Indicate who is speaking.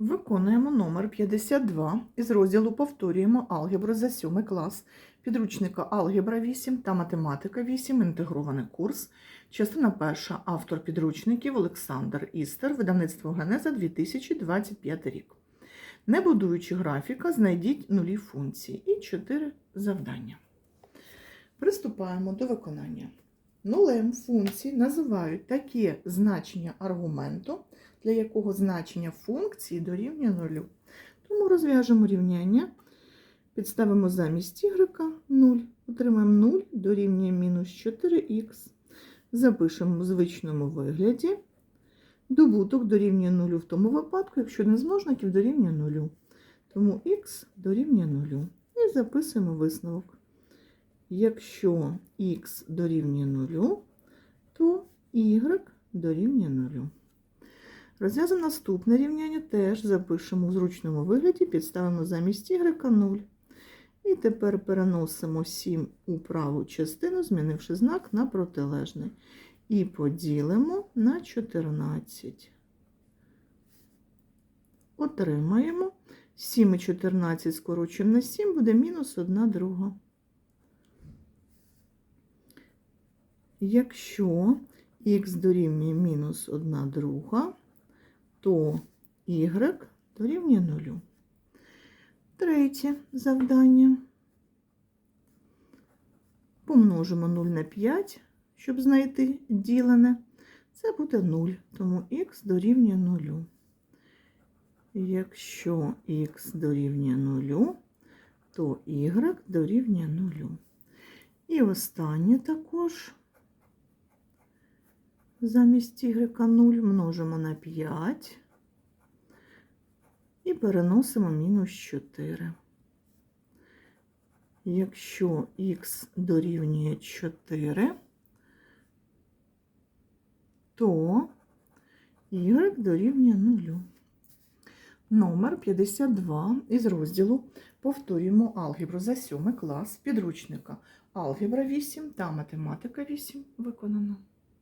Speaker 1: Виконуємо номер 52 із розділу Повторюємо алгебру за 7 клас підручника Алгебра 8 та Математика 8. Інтегрований курс. Частина перша. Автор підручників Олександр Істер. Видавництво Генеза 2025 рік. Не будуючи графіка, знайдіть нулі функції і 4 завдання. Приступаємо до виконання. Нулем функції називають таке значення аргументу, для якого значення функції дорівнює нулю. Тому розв'яжемо рівняння, підставимо замість y 0, отримаємо 0 дорівнює мінус 4х. Запишемо в звичному вигляді. Добуток дорівнює 0 в тому випадку, якщо один з множників дорівнює 0. Тому х дорівнює 0. І записуємо висновок. Якщо х дорівнює 0, то y дорівнює 0. Розв'язуємо наступне рівняння, теж запишемо в зручному вигляді, підставимо замість y 0. І тепер переносимо 7 у праву частину, змінивши знак на протилежний. І поділимо на 14. Отримаємо 7 і 14 скорочуємо на 7, буде мінус 1 друга. Якщо х дорівнює мінус 1 друга, то y дорівнює 0. Третє завдання. Помножимо 0 на 5, щоб знайти ділене. Це буде 0, тому х дорівнює 0. Якщо х дорівнює 0, то y дорівнює 0. І останнє також. Замість y 0 множимо на 5 і переносимо мінус 4. Якщо х дорівнює 4, то y дорівнює 0. Номер 52 із розділу Повторюємо алгебру за 7 клас підручника Алгебра 8 та Математика 8 виконано.